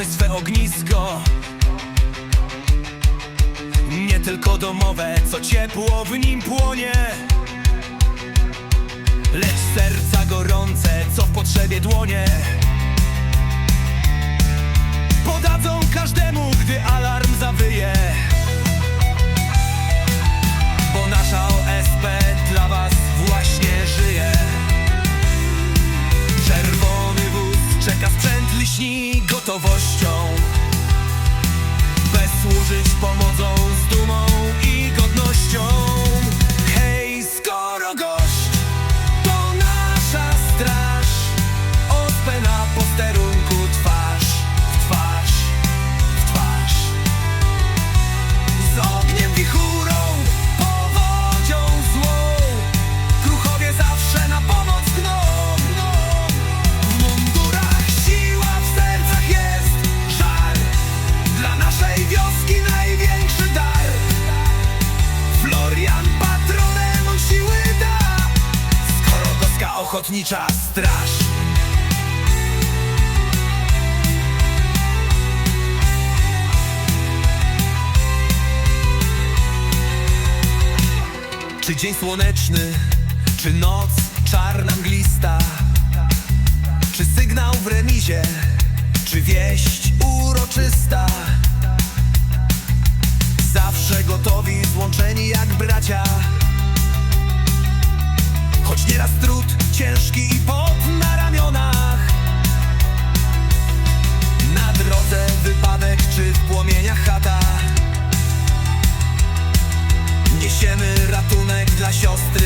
mamy swe ognisko. Nie tylko domowe, co ciepło w nim płonie. Lecz serca gorące, co w potrzebie dłonie. Podadzą każdemu, gdy alarm zawyje. Liśni gotowością By służyć pomocą z dumą i godnością. Hej, skoro gość to nasza straż Ospę na posterunku ochotnicza straż. Czy dzień słoneczny, czy noc czarna mglista? Czy sygnał w remizie, czy wieść uroczysta? Zawsze gotowi, złączeni jak bracia. Choć nieraz trud ciężki i pot na ramionach. Na drodze wypadek czy w płomieniach chata. Niesiemy ratunek dla siostry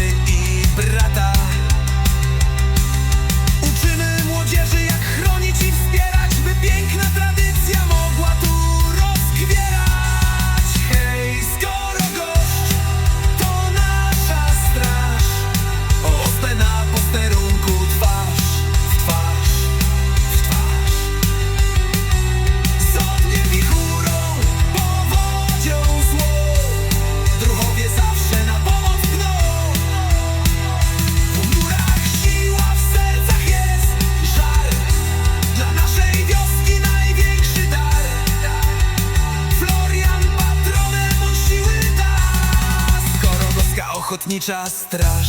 ochotnicza straż.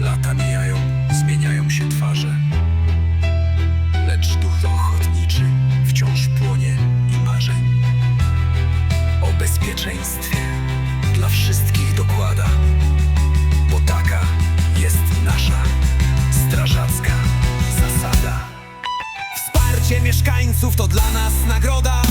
Lata mijają, zmieniają się twarze. Lecz duch ochotniczy wciąż płonie i marzy. O bezpieczeństwie dla wszystkich dokłada Bo taka jest nasza strażacka zasada. Wsparcie mieszkańców to dla nas nagroda